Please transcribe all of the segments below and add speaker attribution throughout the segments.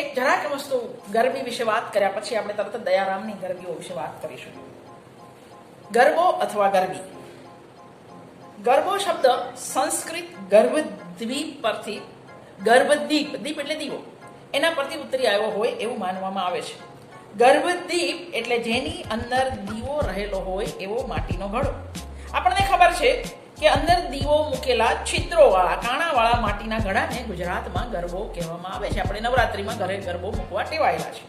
Speaker 1: એક જરાક વસ્તુ ગરબી વિશે વાત કર્યા પછી આપણે તરત દયારામની ગરબીઓ વિશે વાત કરીશું. ગરબો અથવા ગરબી ગરબો શબ્દ સંસ્કૃત ગર્ભદ્વીપ પરથી, ગર્ભદ્વીપ દીપ એટલે દીવો, એના પરથી ઉતરી આવ્યો હોય એવું માનવામાં આવે છે. ગર્ભદ્વીપ એટલે જેની અંદર દીવો રહેલો હોય એવો માટીનો ઘડો આપણને ખબર છે કે અંદર દીવો મૂકેલા છિદ્રોવાળા કાણાવાળા માટીના ઘડાને ગુજરાતમાં ગરબો કહેવામાં આવે છે. આપણે નવરાત્રિમાં ઘરે ગરબો મૂકવા ટેવાયેલા છે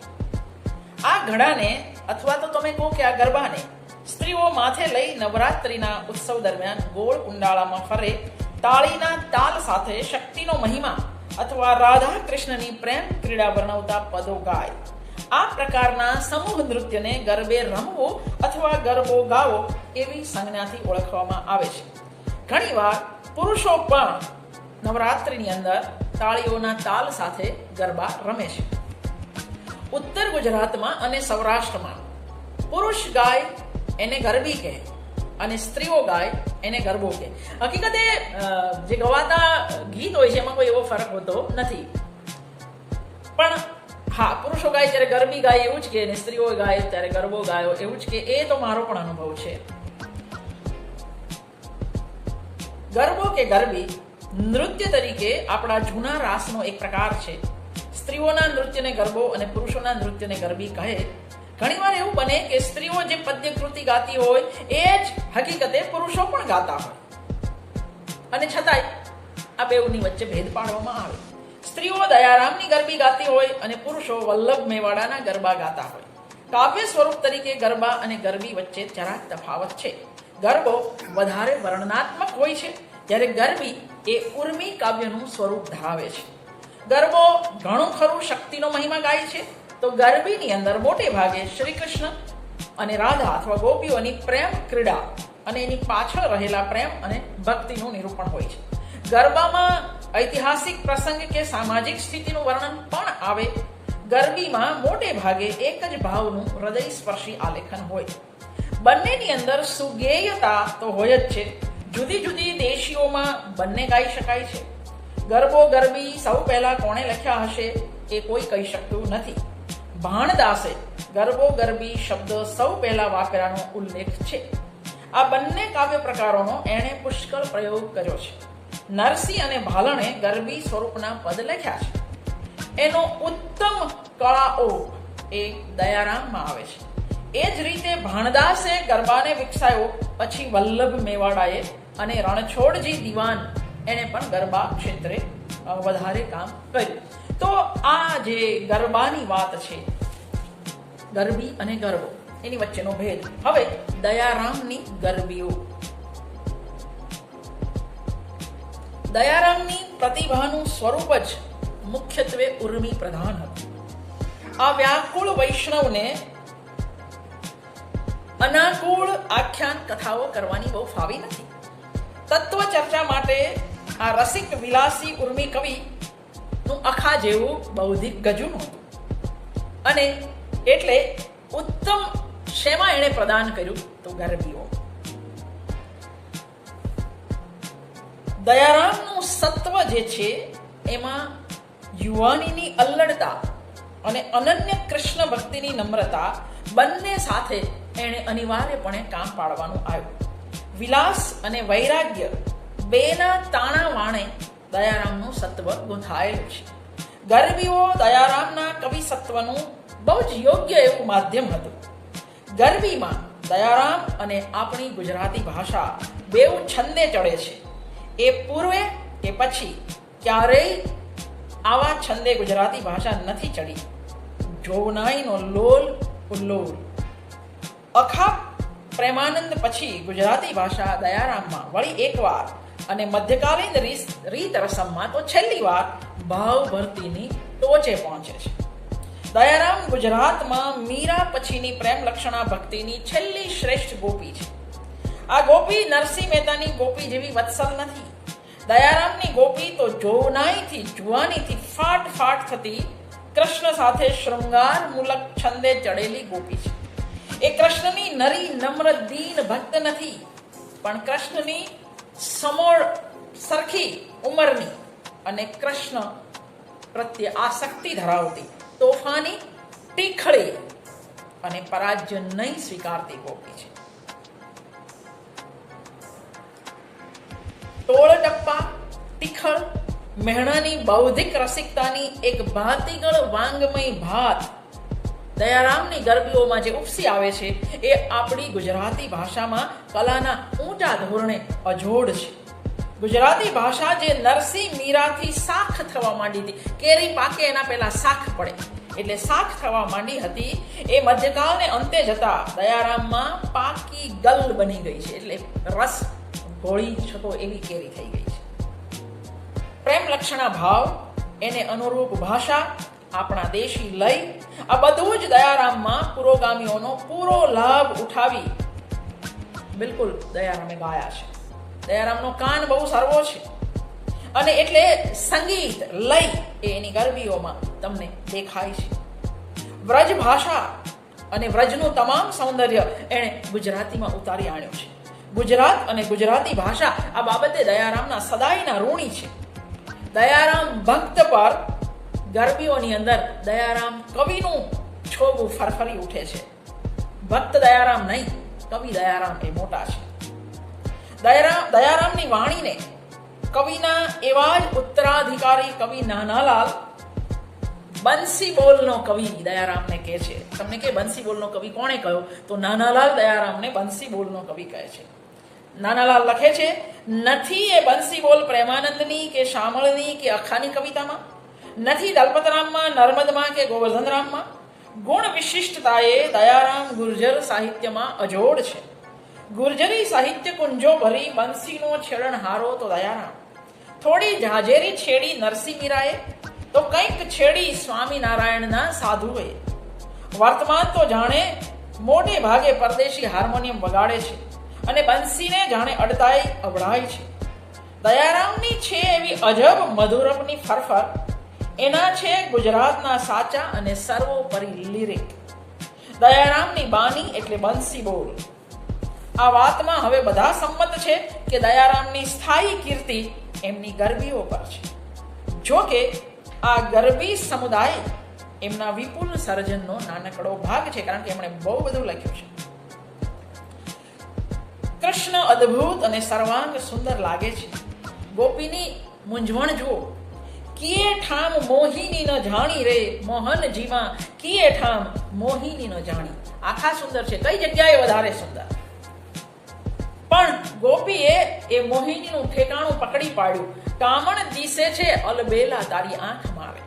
Speaker 1: આ ઘડાને અથવા તો તમે કહો કે આ ગરબાને, સ્ત્રીઓ માથે લઈ નવરાત્રિના ઉત્સવ દરમિયાન ગોળ કુંડાળામાં ફરે, તાળીના તાલ સાથે શક્તિનો મહિમા અથવા રાધા કૃષ્ણની પ્રેમ ક્રીડા વર્ણવતા પદો ગાય. આ પ્રકારના સમૂહ નૃત્યને ગરબે રમવો અથવા ગરબો ગાવો એવી સંજ્ઞાથી ઓળખવામાં આવે છે. ઘણીવાર પુરુષો પણ નવરાત્રિની અંદર તાળીઓના તાલ સાથે ગરબા રમે છે. ઉત્તર ગુજરાતમાં અને સૌરાષ્ટ્રમાં પુરુષ ગાય એને ગરબી કહે અને સ્ત્રીઓ ગાય એને ગરબો કહે. હકીકતે જે ગવાતા ગીત હોય છે, એમાં કોઈ એવો ફરક હોતો નથી. પણ હા, પુરુષો ગાય ત્યારે ગરબી ગાય એવું જ કે અને સ્ત્રીઓ ગાય ત્યારે ગરબો ગાયો એવું જ કે એ તો મારો પણ અનુભવ છે. ગરબો કે ગરબી નૃત્ય તરીકે આપણા જૂના રાસનો એક પ્રકાર છે. સ્ત્રીઓના નૃત્યને ગરબો અને પુરુષોના નૃત્યને ગરબી કહે. ઘણીવાર એવું બને કે સ્ત્રીઓ જે પદ્ય કૃતિ ગાતી હોય, એ જ હકીકતે પુરુષો પણ ગાતા હોય. અને છતાંય આ બેઉની વચ્ચે ભેદ પાડવામાં આવે. સ્ત્રીઓ દયારામની ગરબી ગાતી હોય અને પુરુષો વલ્લભ મેવાડાના ગરબા ગાતા હોય. કાવ્ય સ્વરૂપ તરીકે ગરબા અને ગરબી વચ્ચે જરાક તફાવત છે. ગરબો વધારે વર્ણનાત્મક હોય છે. જ્યારે ગરબી એ ઉર્મી કાવ્યનું સ્વરૂપ ધરાવે છે. ગરબો ઘણું ખરું શક્તિનો મહિમા ગાય છે. તો ગરબીની અંદર મોટે ભાગે શ્રી કૃષ્ણ અને રાધા અથવા ગોપીઓની પ્રેમ ક્રીડા અને એની પાછળ રહેલા પ્રેમ અને ભક્તિનું નિરૂપણ હોય છે. ગરબામાં ઐતિહાસિક પ્રસંગ કે સામાજિક સ્થિતિનું વર્ણન પણ આવે. ગરબીમાં મોટે ભાગે એક જ ભાવનું હૃદય સ્પર્શી આલેખન હોય. બંનેની અંદર સુગેયતા તો હોય જ છે. જુદી જુદી દેશીઓમાં બંને ગાઈ શકાય છે. ગરબો ગરબી સૌ પહેલા કોણે લખ્યા હશે એ કોઈ કહી શકતું નથી. ભાણદાસે ગરબો ગરબી શબ્દ સૌ પહેલા વાપર્યાનો ઉલ્લેખ છે. આ બંને કાવ્ય પ્રકારોનો એણે પુષ્કળ પ્રયોગ કર્યો છે. નરસિંહ અને ભાલણે ગરબી સ્વરૂપના પદ લખ્યા છે. એનો ઉત્તમ કળાઓ એ દયારામમાં આવે છે. એ જ રીતે ભાણદાસે ગરબાને વિકસાયો, પછી વલ્લભ મેવાડાએ અને રણછોડજી દિવાન એણે પણ ગરબા ક્ષેત્રે વધારે કામ કર્યું. તો આ જે ગરબાની વાત છે, ગરબી અને ગરબો, એની વચ્ચેનો ભેદ. હવે દયારામની ગરબીઓ. દયારામની પ્રતિભાનું સ્વરૂપ જ મુખ્યત્વે ઉર્મી પ્રધાન હતું. આ વ્યાકુળ વૈષ્ણવને અનાકુળ આખ્યાન કથાઓ કરવાની બહુ ફાવી નથી. તત્વ ચર્ચા માટે આ રસિક વિલાસી ઉર્મી કવિ નું અખા જેવું બૌદ્ધિક ગજું હતું અને એટલે ઉત્તમ શેમાં એણે પ્રદાન કર્યું તો ગરબીઓ. દયારામનું સત્વ જે છે એમાં યુવાનીની અલ્લડતા અને અનન્ય કૃષ્ણ ભક્તિની નમ્રતા બંને સાથે એણે અનિવાર્યપણે કામ પાડવાનું આવ્યું. વિલાસ અને વૈરાગ્ય બેના તાણા વાણે દયારામનું સત્વ ગૂંથાયેલું છે. ગરબીઓ દયારામના કવિ સત્વનું બહુ જ યોગ્ય એવું માધ્યમ હતું. ગરબીમાં દયારામ અને આપણી ગુજરાતી ભાષા બેઉ છંદે ચડે છે. એ પૂર્વે કે પછી ક્યારેય આવા છંદે ગુજરાતી ભાષા નથી ચડી. જોવનાઈનો લોલ ઉલ્લોલ અખા પ્રેમાનંદ પછી ગુજરાતી ભાષા દયારામમાં વળી એકવાર અને મધ્યકાલીન રીત રસમમાં તો છેલ્લી વાર ભાવ ભરતીની ટોચે પહોંચે છે. દયારામ ગુજરાતમાં મીરા પછીની પ્રેમ લક્ષણા ભક્તિની છેલ્લી શ્રેષ્ઠ ગોપી છે. આ ગોપી નરસિંહ મહેતાની ગોપી જેવી વત્સલ નથી. દયારામની ગોપી તો જોનાઈથી જુવાનીથી ફાટ ફાટ થતી કૃષ્ણ સાથે શૃંગાર મૂલક છંદે ચડેલી ગોપી છે. એ કૃષ્ણની નરી નમ્ર દીન ભક્ત નથી, પણ કૃષ્ણની સમોળ સરખી ઉંમરની અને કૃષ્ણ પ્રત્યે આસક્તિ ધરાવતી, તોફાની ટીખળી અને પરાજ્ય નહીં સ્વીકારતી ગોપી છે. ટોળ ટપ્પા, ટીખળ, મહેણાની બૌદ્ધિક રસિકતાની એક ભાતીગળ વાંગમય ભાત દયારામની ગરબીઓમાં જે ઉપસી આવે છે, એ આપણી ગુજરાતી ભાષામાં કલાના ઊંચા ધોરણે અજોડ છે. ગુજરાતી ભાષા જે નરસિંહ મીરાથી શાખ થવા માંડી હતી, કેરી પાકે એના પહેલા શાખ પડે. એટલે શાખ થવા માંડી હતી, એ મધ્યકાળને અંતે જતા દયારામમાં પાકી ગલ બની ગઈ છે, એટલે રસ ગોળી છતો એવી કેરી થઈ ગઈ છે. પ્રેમ લક્ષણા ભાવ, એને અનુરૂપ ભાષા આપણા દેશી લય આ બધું જ દયારામમાં પુરોગામીઓનો પૂરો લાભ ઉઠાવી. બિલકુલ દયારામે ગાયા છે. દયારામનો કાન બહુ સર્વો છે. અને એટલે સંગીત લય એ એની ગરબીઓમાં તમને દેખાય છે. વ્રજ ભાષા અને વ્રજનું તમામ સૌંદર્ય એણે ગુજરાતીમાં ઉતારી આણ્યું છે. ગુજરાત અને ગુજરાતી ભાષા આ બાબતે દયારામના સદાયના ઋણી છે. દયારામ ભક્ત પર ગરબીઓની અંદર દયારામ કવિનું છોગું ફરફરી ઉઠે છે. ભક્ત દયારામ નહીં, કવિ દયારામ એ મોટા છે. દયારામ, દયારામની વાણીને કવિના એવા જ ઉત્તરાધિકારી કવિ નાનાલાલ બંસી બોલનો કવિ દયારામને કહે છે. તમને કે બંસી બોલનો કવિ કોણે કહ્યો? તો નાનાલાલ દયારામને બંસી બોલનો કવિ કહે છે. નાનાલાલ લખે છે, નથી એ બંસી બોલ પ્રેમાનંદની કે શામળની કે અખાની કવિતામાં? નથી દલપતરામમાં, નર્મદમાં કે ગોવર્ધનરામમાં? ગુણ વિશિષ્ટતાએ દયારામ ગુર્જર સાહિત્યમાં અજોડ છે. ગુર્જરી સાહિત્ય કુંજો ભરી બંસીનો છેડણહારો તો દયારામ. થોડી જાજેરી છેડી નરસિંહ મીરાએ તો કંઈક છેડી સ્વામિનારાયણના સાધુએ. વર્તમાન તો જાણે મોટે ભાગે પરદેશી હાર્મોનિયમ વગાડે છે અને બંસીને જાણે અડતાઈ અવળાય છે. દયારામની છે એવી અજબ મધુરપની ફરફર એના છે ગુજરાતના સાચા અને સર્વોપરી લિરિક. દયારામની બાની એટલે બંસી બોલ. આ વાતમાં હવે બધા સંમત છે કે દયારામની સ્થાયી કીર્તિ એમની ગરબીઓ પર છે. જો કે આ ગરબી સમુદાય એમના વિપુલ સર્જનનો નાનકડો ભાગ છે કારણ કે એમણે બહુ બધું લખ્યું છે. કૃષ્ણ અદ્ભુત અને સર્વાંગ સુંદર લાગે છે. ગોપીની મૂંઝવણ જુઓ. કિયે ઠામ મોહિની ન જાણી રે મોહનજીમાં કિયે ઠામ મોહિની ન જાણી? આખા સુંદર છે. કઈ જગ્યાએ વધારે સુંદર? પણ ગોપીએ એ મોહિનીનું ઠેકાણું પકડી પાડ્યું. કામણ દિશે છે અલબેલા તારી આંખ મારે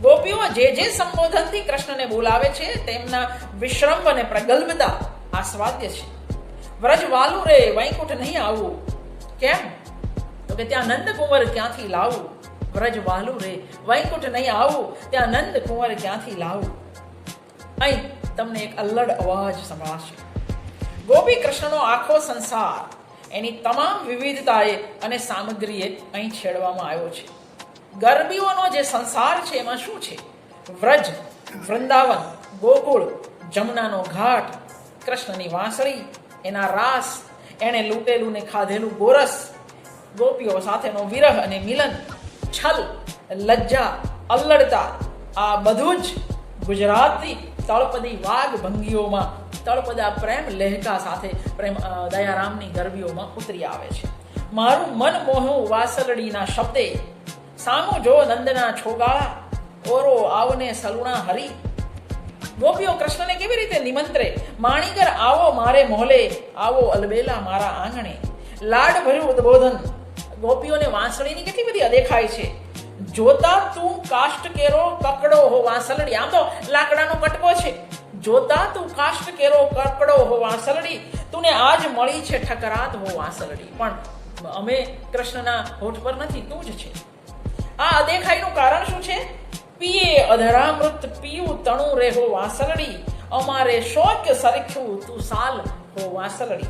Speaker 1: ગોપીઓ જે જે સંબોધનથી કૃષ્ણને બોલાવે છે, તેમના વિશ્રમ અને પ્રગલ્ભતા આસ્વાદ્ય છે. વ્રજ વાલુ રે વૈકુંઠ નહીં આવવું કેમ? તો કે ત્યાં નંદ કુંવર ક્યાંથી લાવું? વ્રજ વાલુ રે. વૈકુંઠ નહીં આવું, ત્યાં નંદ કુંવર ક્યાંથી લાવું? અહીં તમને એક અલ્લડ અવાજ સંભળાશે. ગોપી કૃષ્ણનો આખો સંસાર, એની તમામ વિવિધતાએ અને સામગ્રીએ અહીં છેડવામાં આવ્યો છે. ગરબીઓનો જે સંસાર છે, એમાં શું છે? વ્રજ, વૃંદાવન, ગોકુળ, જમુનાનો ઘાટ, કૃષ્ણની વાંસળી, એના રાસ, એણે લૂંટેલું ને ખાધેલું ગોરસ ગોપીઓ સાથેનો વિરહ અને મિલન છલ, લજ્જા, અલ્લડતા, આ બધું જ ગુજરાતી તળપદી વાઘ ભંગીઓમાં, તળપદા પ્રેમ લહેકા સાથે, પ્રેમ દયારામની ગરબીઓમાં ઉતરી આવે છે. મારું મન મોહું વાસલડીના શબ્દે, સામો જો નંદના છોગાળા, ઓરો આવને સલુણા હરી. ગોપીઓ કૃષ્ણને કેવી રીતે નિમંત્રે? માણીકર આવો મારે મોહલે, આવો અલબેલા મારા આંગણે. લાડ ભર્યું ઉદ્બોધન ગોપીઓને વાંસળીની કેટલી બધી અદેખાય છે? જોતા તું કાષ્ટ કેરો કકડો હો વાંસલડી. આમ તો લાકડાનો કટકો છે. જોતા તું કાષ્ટ કેરો કકડો હો વાંસલડી. તુને આજ મળી છે ઠકરાત હો વાંસલડી. પણ અમે કૃષ્ણના હોઠ પર નથી, તું જ છે. આ અદેખાઈનું કારણ શું છે? પીએ અધરામૃત પીયું તણું રે હો વાંસલડી. અમારે શોક સરખ્યું તું સાલ હો વાંસલડી.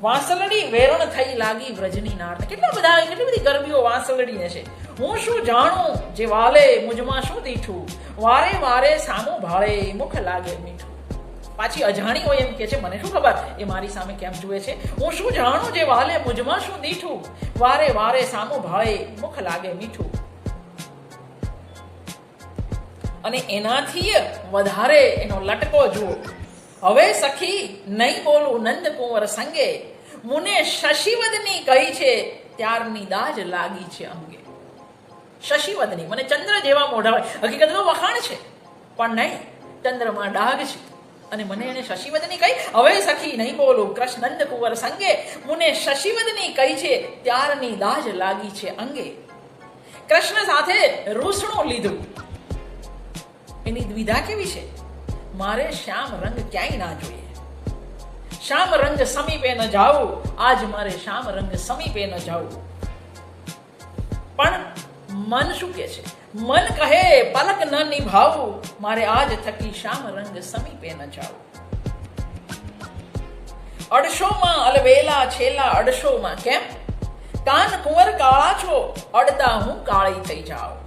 Speaker 1: વાંસલડી વેરણ થઈ લાગી વ્રજની નાર કેટલા બધા કેટલી બધી ગરબીઓ વાંસલડીને છે? હું શું જાણું? જે વાલે મુજમાં શું દીઠું? વારે વારે સામું ભાળે મુખ લાગે મીઠું. પાછી અજાણી હોય એમ કે છે, મને શું ખબર? એ મારી સામે કેમ જુએ છે? હું શું જાણું જે વાલે મુજમાં શું દીઠું? વારે વારે સામું ભાળે મુખ લાગે મીઠું. અને એનાથી વધારે એનો લટકો જુઓ. હવે સખી, નહીં બોલું, નંદ કુંવર સંગે. મુને શશિવદની કહી છે, ત્યારની દાજ લાગી છે અંગે. શશિવદની, મને ચંદ્ર જેવા મોઢા હકીકત તો વખાણ છે, પણ નહીં, ચંદ્રમાં ડાઘ છે. અને મને એને શશિવદની કહી, હવે સખી, નહીં બોલું કૃષ્ણ નંદ કુંવર સંગે. મુને શશિવદની કહી છે, ત્યારની દાજ લાગી છે અંગે. કૃષ્ણ સાથે રૂસણું લીધું. એની દ્વિધા કેવી છે? મારે શ્યામ રંગ ક્યાંય ના જોઈએ. શ્યામ રંગ સમીપે ન જાવું આજ મારે શ્યામ રંગ સમીપે ન જાવું પણ મન શું કે છે? મન કહે, પલક ન નિભાવું. મારે આજ થકી શ્યામ રંગ સમીપે ન જાવું અડશોમાં અલવેલા છેલા અડશોમાં કેમ? કાન કુંવર કાળા છો, અડતા હું કાળી થઈ જાઉં.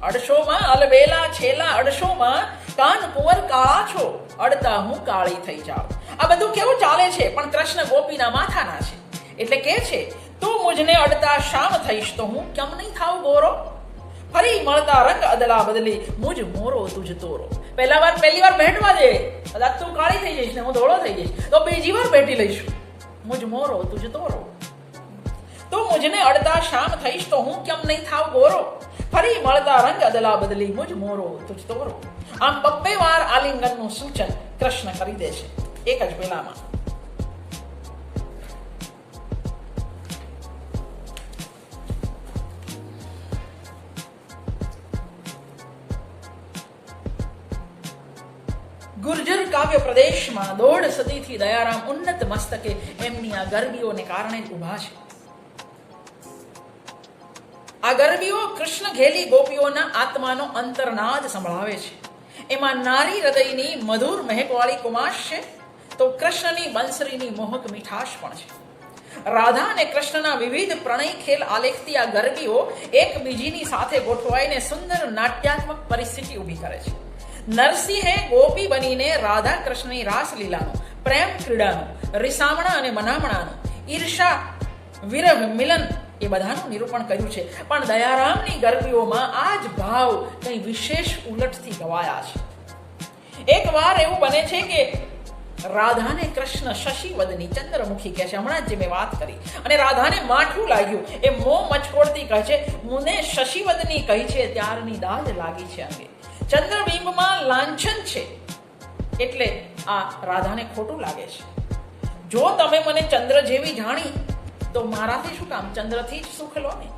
Speaker 1: અડશોમાં અલવેલા છેલા અડશોમાં કાન કુંવર કાળા છો અડતા હું કાળી થઈ જાઉં. આ બધું કેવું ચાલે છે? પણ કૃષ્ણ ગોપીના માથાના છે. એટલે કે છે, તું મુજને અડતા શામ થઈશ તો હું કેમ નહીં થાવ ગોરો? ફરી મળતા રંગ અદલા બદલી મુજ મોરો તુજ તોરો. પહેલા વાર, પહેલી વાર બેઠવા દે. કદાચ તું કાળી થઈ જઈશ ને હું ધોળો થઈ જઈશ. તો બીજી વાર ભેટી લઈશું. મુજ મોરો તુજ તોરો. તું મુજને અડતા શામ થઈશ તો હું કેમ નહીં થાવ ગોરો? ફરી મળતા રંગ અદલા બદલી મુજ મોરો તુજ તોરો. આમ બબ્બે વાર આલિંગનનું સૂચન કૃષ્ણ કરી દે છે. એક જ વેલામાં. ગુર્જર કાવ્ય પ્રદેશમાં દોઢ સદીથી દયારામ ઉન્નત મસ્તકે એમની આ ગરબીઓને કારણે જ ઊભા છે. આ ગરબીઓ કૃષ્ણ ઘેલી ગોપીઓના આત્માનો અંતરનાદ સંભળાવે છે. એમાં નારી હૃદયની મધુર મહેકવાળી કુમાશ છે. તો કૃષ્ણની બંસરીની મોહક મીઠાશ પણ છે. રાધા અને કૃષ્ણના વિવિધ પ્રણય ખેલ આલેખતી આ ગરબીઓ એકબીજીની સાથે ગોઠવાઈને સુંદર નાટ્યાત્મક પરિસ્થિતિ ઊભી કરે છે. નરસિંહે ગોપી બનીને રાધા કૃષ્ણની રાસલીલાનું, પ્રેમ ક્રીડાનું, રિસામણા અને મનામણાનું, ઈર્ષા, વિરહ મિલન એ બધાનું નિરૂપણ કર્યું છે. પણ દયારામની ગરબીઓમાં આ જ ભાવ કંઈ વિશેષ ઉલટથી ગવાયા છે. એક વાર એવું બને છે કે રાધાને કૃષ્ણ શશિવદની ચંદ્રમુખી કહે છે. હમણાં જ મેં વાત કરી. અને રાધાને માઠું લાગ્યું. એ મો મચકોડતી કહે છે, મુને શશિવદની કહી છે, ત્યારની દાજ લાગી છે અંગે. ચંદ્રબિંબમાં લાંછન છે. એટલે આ રાધાને ખોટું લાગે છે. જો તમે મને ચંદ્ર જેવી જાણી તો મારાથી શું કામ? ચંદ્રથી જ સુખ લો ને.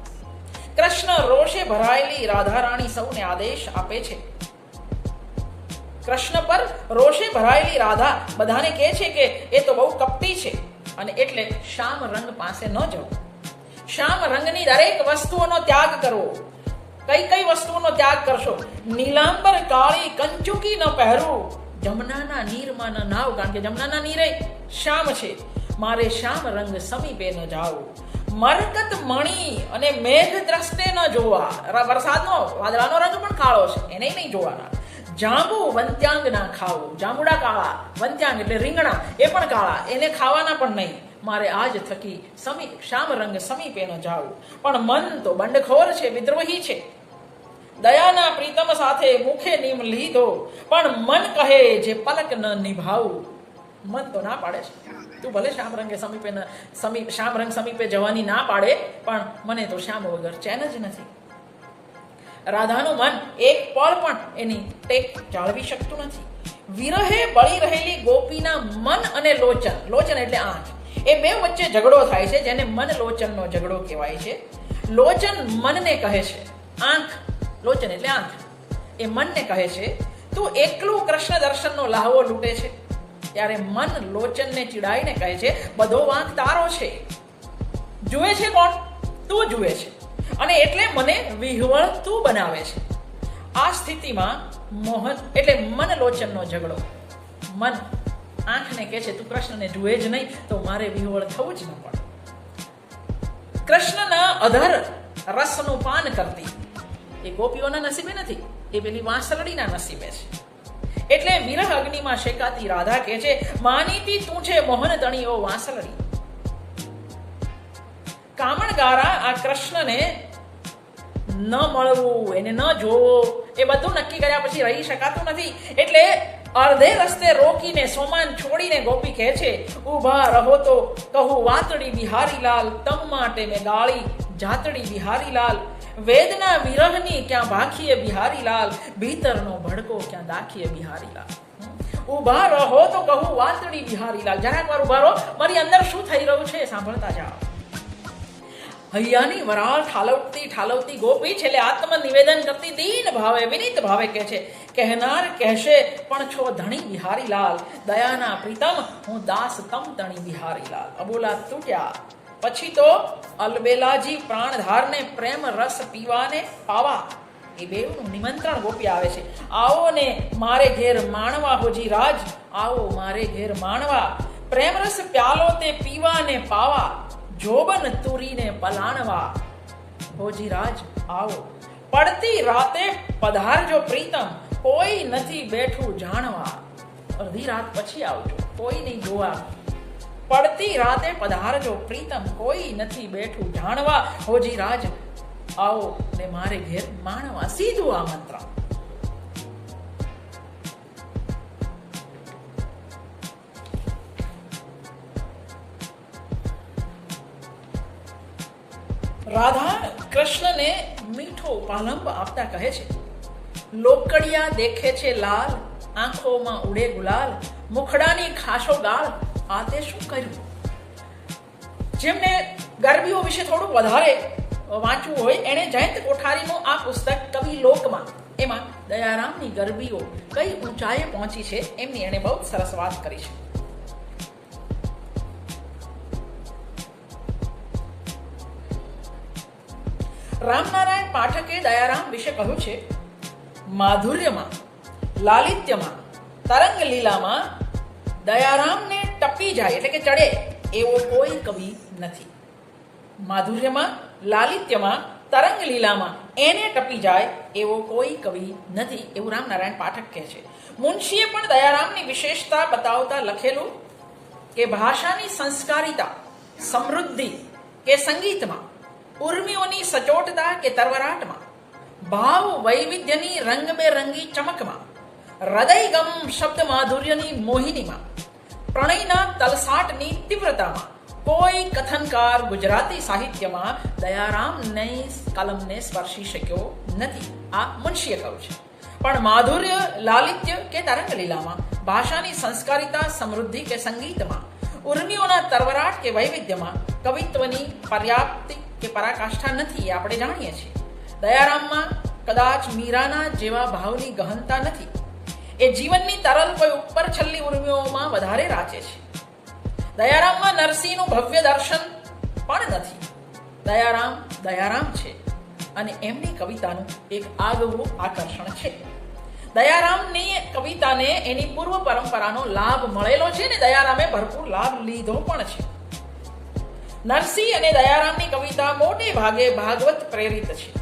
Speaker 1: કૃષ્ણ રોષે ભરાયેલી રાધા સૌને આદેશ આપે છે. કૃષ્ણ પર રોષે ભરાયેલી રાધા બધાને કહે છે કે એ તો બહુ કપટી છે અને એટલે શ્યામ રંગ પાસે ન જવું શ્યામ રંગની દરેક વસ્તુઓનો ત્યાગ કરવો કઈ કઈ વસ્તુઓનો ત્યાગ કરશો? નીલાંબર, કાળી, કંચુકી ન પહેરવું. જમનાના નીરમાં નાવ કારણ કે જમનાના નીરે શ્યામ છે. મારે શ્યામ રંગ સમીપે ન જાવું મરકત મણી અને મેઘ દ્રષ્ટે ન જોવા. વરસાદનો, વાદળાનો રંગ પણ કાળો છે, એને નહીં જોવાના. જાંબુ વંત્યાંગ ના ખાવું. જાંબુડા કાળા, વંત્યાંગ એટલે રીંગણા, એ પણ કાળા, એને ખાવાના પણ નહીં. મારે આજ થકી સમી, શ્યામ રંગ સમીપે ન જાવું પણ મન તો બંડખોર છે, વિદ્રોહી છે. દયાના પ્રીતમ સાથે મુખે નિમ લીધો. પણ મન કહે જે પલક ન નિભાવું. મન તો ના પાડે છે. તું ભલે શ્યામ રંગે સમીપે સમીપ શ્યામ રંગ સમીપે જવાની ના પાડે, પણ મને તો શ્યામ વગર ચેન જ નથી. રાધાનું મન એક પળ પણ એની ટેક જાળવી શકતું નથી. વિરહે બળી રહેલી ગોપીના મન અને લોચન લોચન એટલે આંખ. એ બે વચ્ચે ઝઘડો થાય છે, જેને મન લોચનનો ઝઘડો કહેવાય છે. લોચન મનને કહે છે, આંખ, લોચન એટલે આંખ. એ મનને કહે છે, તું એકલું કૃષ્ણ દર્શનનો લાહવો લૂંટે છે. ત્યારે મન લોચનને ચીડાઈને કહે છે, બધો વાંક તારો છે. જુએ છે કોણ? તું જુએ છે. અને એટલે મને વિહવળ તું બનાવે છે. આ સ્થિતિમાં મોહન, એટલે મન લોચનનો ઝઘડો. મન આંખને કહે છે, તું કૃષ્ણને જુએ જ નહીં, તો મારે વિહવળ થવું જ ન પડે. કૃષ્ણના અધર રસનું પાન કરતી. એ ગોપીઓના નસીબે નથી, એ પેલી વાંસળડીના નસીબે છે. એટલે વિરહ અગ્નિમાં શેકાતી રાધા કહે છે, માનીતી તું છે મોહન તણીઓ વાંસલડી. કામણગારા આ કૃષ્ણને ન મળવું, એને ન જોવો, એ બધું નક્કી કર્યા પછી રહી શકાતું નથી. એટલે અર્ધે રસ્તે રોકીને સોમાન છોડીને ગોપી કહે છે ઊભા રહો તો કહું વાતડી બિહારીલાલ, તમ માટે મેં ગાળી જાતડી બિહારીલાલ વેદના વિરહની ક્યાં ભાખીએ બિહારીલાલ? ભીતરનો ભડકો ક્યાં દાખીએ બિહારીલાલ? ઊભા રહો તો કહું વાતડી બિહારીલાલ. જરાક વાર ઊભા રહો, મારી અંદર શું થઈ રહ્યું છે સાંભળતા જાઓ. હૈયાની વરાળ ઠાલવતી ઠાલવતી ગોપી છેલ્લે આત્મ નિવેદન કરતી દીન ભાવે, વિનીત ભાવે કહે છે, કહેનાર કહેશે, પણ છો ધણી બિહારીલાલ. દયાના પ્રીતમ, હું દાસ તમ તણી બિહારીલાલ. અબોલા તૂટ્યા. પછી તો અલબેલાજી પ્રાણધારને પ્રેમ રસ પીવાને પાવા. એ બેવનું નિમંત્રણ ગોપી આવે છે. આવો ને મારે ઘેર માણવા હોજી રાજ. આવો મારે ઘેર માણવા. પ્રેમ રસ પ્યાલો તે પીવા ને પાવા. જોબન તુરીને પલાણવા. હોજી રાજ, આવો. પડતી રાતે પધારજો પ્રીતમ. કોઈ નથી બેઠું જાણવા. અડધી રાત પછી આવજો. કોઈ નહીં જોવા. પડતી રાતે પધારજો. પ્રીતમ કોઈ નથી બેઠું જાણવા. હોજી રાજ આવો ને મારે ઘેર માણવા સીધું આમંત્રણ. રાધા કૃષ્ણને મીઠો પાલંબ આપતા કહે છે, લોકડિયા દેખે છે લાલ, આંખોમાં ઉડે ગુલાલ, મુખડાની ખાશો ગાળ આ તે શું કર્યું? જેમને ગરબીઓ વિશે થોડું વધારે વાંચવું હોય, એણે જયંત કોઠારીનું આ પુસ્તક કવિ લોકમાં એમાં દયારામની ગરબીઓ કઈ ઊંચાઈએ પહોંચી છે, એમની એણે બહુ સરસ વાત કરી છે. રામનારાયણ પાઠકે દયારામ વિશે કહ્યું છે, માધુર્યમાં, લાલિત્યમાં તરંગ લીલામાં દયારામને ટપી જાય એટલે કે ચડે, એવો કોઈ કવિ નથી. માધુર્યમાં, લાલિત્યમાં તરંગ લીલામાં એને ટપી જાય એવો કોઈ કવિ નથી એવું રામનારાયણ પાઠક કહે છે. મુનશીએ પણ દયારામની વિશેષતા બતાવતા લખેલું કે ભાષાની સંસ્કારિતા, સમૃદ્ધિ કે સંગીતમાં, ઉર્મિઓની સચોટતા કે તરવરાટમાં, ભાવ વૈવિધ્યની રંગબેરંગી ચમકમાં, હૃદયગમ શબ્દ માધુર્યની મોહિનીમાં પ્રણયના તલસાટની તીવ્રતામાં. કોઈ કથનકાર ગુજરાતી સાહિત્યમાં દયારામની કલમને સ્પર્શી શક્યો નથી. આ મુનશીએ કહ્યું છે. પણ માધુર્ય, લાલિત્ય કે તરંગ લીલામાં ભાષાની સંસ્કારિતા, સમૃદ્ધિ કે સંગીતમાં, ઉર્મિઓના તરવરાટ કે વૈવિધ્યમાં, કવિત્વની પર્યાપ્તિ કે પરાકાષ્ઠા નથી આપણે જાણીએ છીએ. દયારામમાં કદાચ મીરાના જેવા ભાવની ગહનતા નથી. એ જીવનની તરલ કોઈ ઉપર છલ્લી ઉર્મિઓમાં વધારે રાચે છે. દયારામમાં નરસિંહનું ભવ્ય દર્શન પણ નથી. દયારામ દયારામ છે અને એમની કવિતાનું એક આગવું આકર્ષણ છે. દયારામની કવિતાને એની પૂર્વ પરંપરાનો લાભ મળેલો છે ને દયારામે ભરપૂર લાભ લીધો પણ છે. નરસિંહ અને દયારામની કવિતા મોટે ભાગે ભાગવત પ્રેરિત છે.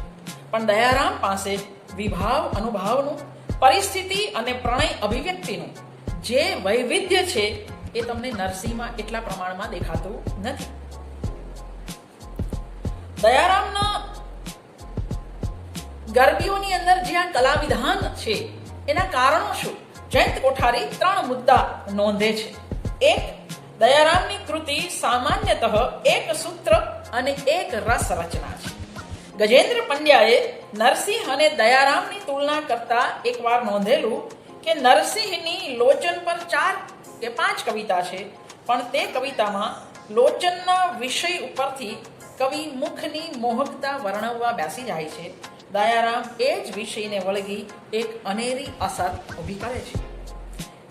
Speaker 1: પણ દયારામ પાસે વિભાવ અનુભાવનું પરિસ્થિતિ અને પ્રણય અભિવ્યક્તિનું જે વૈવિધ્ય છે એ તમને નરસિંહમાં એટલા પ્રમાણમાં દેખાતું નથી. દયારામના ગરબીઓની અંદર જે આ કલા વિધાન છે, એના કારણો શું? જયંત કોઠારી ત્રણ મુદ્દા નોંધે છે. એક, દયારામની કૃતિ સામાન્યતઃ એક સૂત્ર અને એક રસ રચના છે. ગજેન્દ્ર પંડ્યાએ નરસિંહ અને દયારામની તુલના કરતા એકવાર નોંધેલું કે નરસિંહની લોચન પર ચાર કે પાંચ કવિતા છે, પણ તે કવિતામાં લોચનના વિષય ઉપરથી કવિ મુખની મોહકતા વર્ણવવા બેસી જાય છે. દયારામ એ જ વિષયને વળગી એક અનેરી અસર ઊભી કરે છે.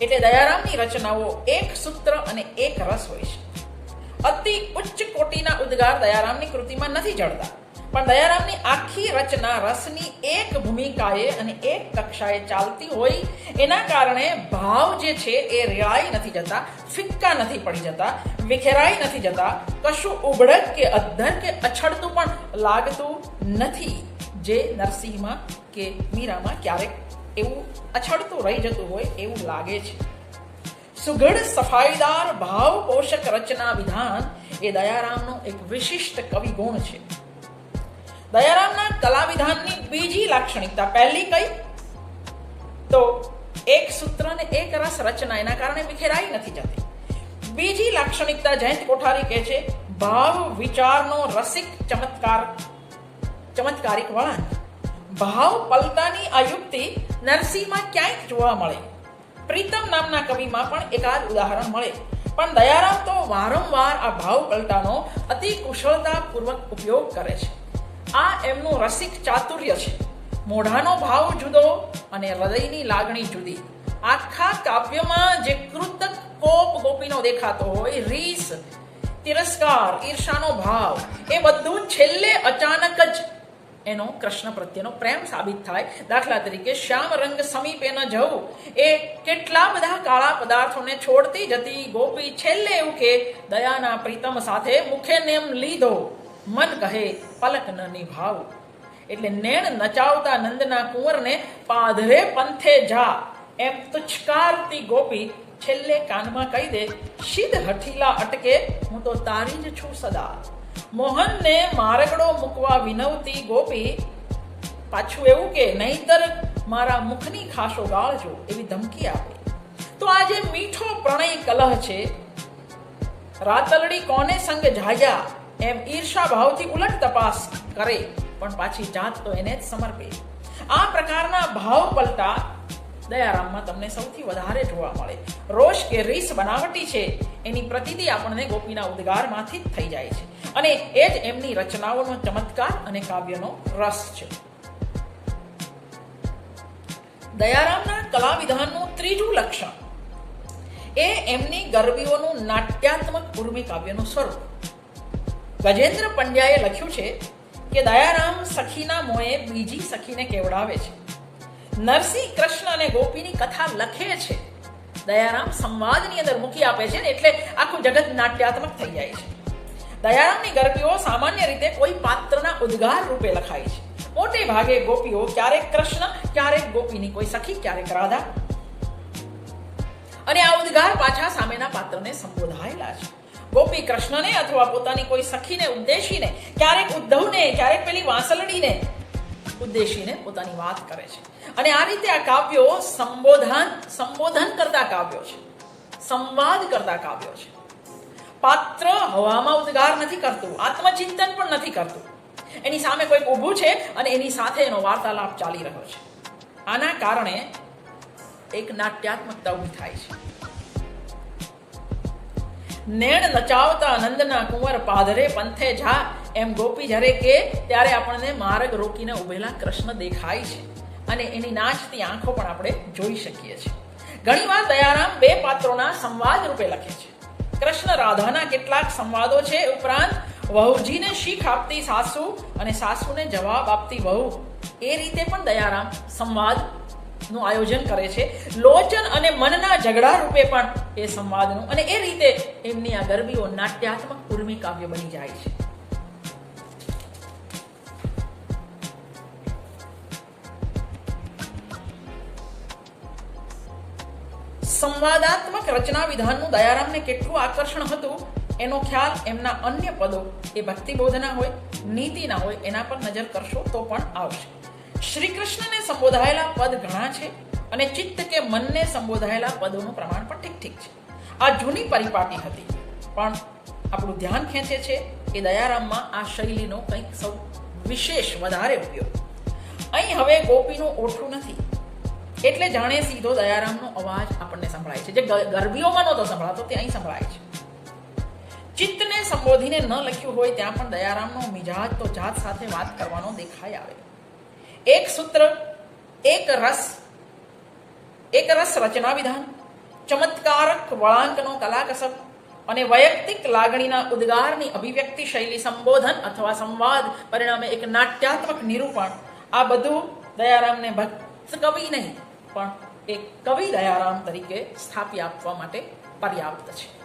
Speaker 1: એટલે દયારામની રચનાઓ એક સૂત્ર અને એક રસ હોય છે. અતિ ઉચ્ચ કોટીના ઉદ્ગાર દયારામની કૃતિમાં નથી જડતા. પણ દયારામની આખી રચના રસની એક ભૂમિકાએ અને એક કક્ષાએ ચાલતી હોય એના કારણે ભાવ જે છે એ રેળાઈ નથી જતા, ફિક્કા નથી પડી જતા, વિખેરાઈ નથી જતા, કશું ઉબડક કે અદ્ધર કે અછડતું પણ લાગતું નથી જે નરસિંહમાં કે મીરામાં ક્યારેક એવું અછડતું રહી જતું હોય એવું લાગે છે. સુઘડ સફાઈદાર ભાવ પોષક રચના વિધાન એ દયારામનો એક વિશિષ્ટ કવિ ગુણ છે. દયારામના કલા વિધાનની બીજી લાક્ષણિકતા. પહેલી કઈ? તો એક સૂત્ર ને એક રસ રચના, એના કારણે વિખેરાઈ નથી જતી. બીજી લાક્ષણિકતા જયંત કોઠારી કહે છે, ભાવ વિચારનો રસિક ચમત્કાર ચમત્કારિક વળાંક. ભાવ પલતાની આ નરસિંહમાં ક્યાંક જોવા મળે. પ્રીતમ નામના કવિમાં પણ એકાદ ઉદાહરણ મળે. પણ દયારામ તો વારંવાર આ ભાવ પલટાનો અતિ કુશળતાપૂર્વક ઉપયોગ કરે છે. આ એમનું રસિક ચાતુર્ય છે. મોઢાનો ભાવ જુદો અને હૃદયની લાગણી જુદી. આખા કાવ્યમાં જે કૃતક કોપ ગોપીનો દેખાતો હોય, રીસ, તિરસ્કાર, ઈર્ષાનો ભાવ, એ બધું છેલ્લે અચાનક જ એનો કૃષ્ણ પ્રત્યેનો પ્રેમ સાબિત થાય. દાખલા તરીકે શ્યામ રંગ સમીપે ન જવું. એ કેટલા બધા કાળા પદાર્થોને છોડતી જતી ગોપી છેલ્લે એવું કે, દયાના પ્રીતમ સાથે મુખે નેમ લીધો. મન કહે, પલક ન નિભાવ. એટલે નેણ નચાવતા નંદના કુંવરને, પાધરે પંથે જા. એમ તુચકારતી ગોપી છેલ્લે કાનમાં કહી દે, શિદ હઠીલા અટકે, હું તો તારી જ છું સદા. મોહનને મારગડો મૂકવા વિનવતી ગોપી, પાછું એવું કે, નહીતર મારા મુખની ખાશો ગાળજો, એવી ધમકી આપે. તો આ જે મીઠો પ્રણય કલહ છે, રાતલડી કોને સંગ જાયા? એમ ઈર્ષા ભાવથી ઉલટ તપાસ કરે, પણ પાછી જાત તો એને જ સમર્પે. આ પ્રકારના ભાવ પલટા દયારામમાં તમને સૌથી વધારે જોવા મળે. રોષ કે રીસ બનાવટી છે, એની પ્રતિતિ આપણને ગોપીના ઉદ્ગારમાંથી જ થઈ જાય છે. અને એ જ એમની રચનાઓનો ચમત્કાર અને કાવ્યનો રસ છે. દયારામના કલા વિધાનનું ત્રીજું લક્ષણ. એ એમની ગરબીઓનું નાટ્યાત્મક ઉર્મી કાવ્યનું સ્વરૂપ. ગજેન્દ્ર પંડ્યાએ લખ્યું છે કે દયારામ સખીના મોએ બીજી સખીને કેવડાવે છે. નરસિંહ કૃષ્ણ અને ગોપીની કથા લખે છે. દયારામ સંવાદની અંદર મૂકી આપે છે ને એટલે આખું જગત નાટ્યાત્મક થઈ જાય છે. દયારામની ગરબીઓ સામાન્ય રીતે કોઈ પાત્રના ઉદ્ગાર રૂપે લખાય છે. મોટે ભાગે ગોપીઓ ક્યારેક કૃષ્ણ, ક્યારેક ગોપીની કોઈ સખી, ક્યારેક રાધા. અને આ ઉદ્ગાર પાછા સામેના પાત્રને સંબોધાયેલા છે. ગોપી કૃષ્ણને અથવા પોતાની કોઈ સખીને ઉદ્દેશીને, ક્યારેક ઉદ્ધવને, ક્યારેક પેલી વાંસલડીને ઉદ્દેશીને પોતાની વાત કરે છે. અને આ રીતે આ કાવ્યો સંબોધન સંબોધન કરતા કાવ્યો છે. સંવાદ કરતા કાવ્યો છે. પાત્ર હવામાં ઉદ્ગાર નથી કરતું, આત્મચિંતન પણ નથી કરતું. એની સામે કોઈ ઊભું છે અને એની સાથે એનો વાર્તાલાપ ચાલી રહ્યો છે. આના કારણે એક નાટ્યાત્મકતા ઊભી થાય છે. નેણ નચાવતા નંદના કુંવર પાધરે પંથે જા. એમ ગોપી જ્યારે કે, ત્યારે આપણને માર્ગ રોકીને ઉભેલા કૃષ્ણ દેખાય છે. અને એની નાચતી આંખો પણ આપણે જોઈ શકીએ છીએ. ઘણીવાર દયારામ બે પાત્રોના સંવાદ રૂપે લખે છે. કૃષ્ણ રાધાના કેટલાક સંવાદો છે ઉપરાંત, વહુજીને શીખ આપતી સાસુ અને સાસુને જવાબ આપતી વહુ. એ રીતે પણ દયારામ સંવાદ નું આયોજન કરે છે. લોચન અને મનના ઝઘડા રૂપે પણ એ સંવાદનું અને એ રીતે એમની આ ગરબીઓ નાટ્યાત્મક ઉર્મી કાવ્ય બની જાય છે. સંવાદાત્મક રચના વિધાનનું દયારામને કેટલું આકર્ષણ હતું, એનો ખ્યાલ એમના અન્ય પદો, એ ભક્તિબોધના હોય, નીતિના હોય, એના પર નજર કરશો તો પણ આવશે. શ્રી કૃષ્ણને સંબોધાયેલા પદ ઘણા છે અને ચિત્ત કે મનને સંબોધાયેલા પદોનું પ્રમાણ પણ ઠીક ઠીક છે. આ જૂની પરિપાટી હતી. પણ આપણું ધ્યાન ખેંચે છે કે દયારામમાં આ શૈલીનો કંઈક સૌ વિશેષ વધારે ઉપયોગ. અહીં હવે ગોપીનું ઓઠું નથી. એટલે જાણે સીધો દયારામનો અવાજ આપણને સંભળાય છે. જે ગરબીઓમાં નહોતો સંભળાતો, તે અહીં સંભળાય છે. ચિત્તને સંબોધીને ન લખ્યું હોય ત્યાં પણ દયારામનો મિજાજ તો જાત સાથે વાત કરવાનો દેખાય આવે. એક સૂત્ર એક રસ એક રસ રચના વિધાન ચમત્કારક વળાંકનો કલાકસબ અને વૈયક્તિક લાગણીના ઉદ્ગારની અભિવ્યક્તિ શૈલી સંબોધન અથવા સંવાદ પરિણામે એક નાટ્યાત્મક નિરૂપણ આ બધું દયારામને ભક્ત કવિ નહીં પણ એક કવિ દયારામ તરીકે સ્થાપી આપવા માટે પર્યાપ્ત છે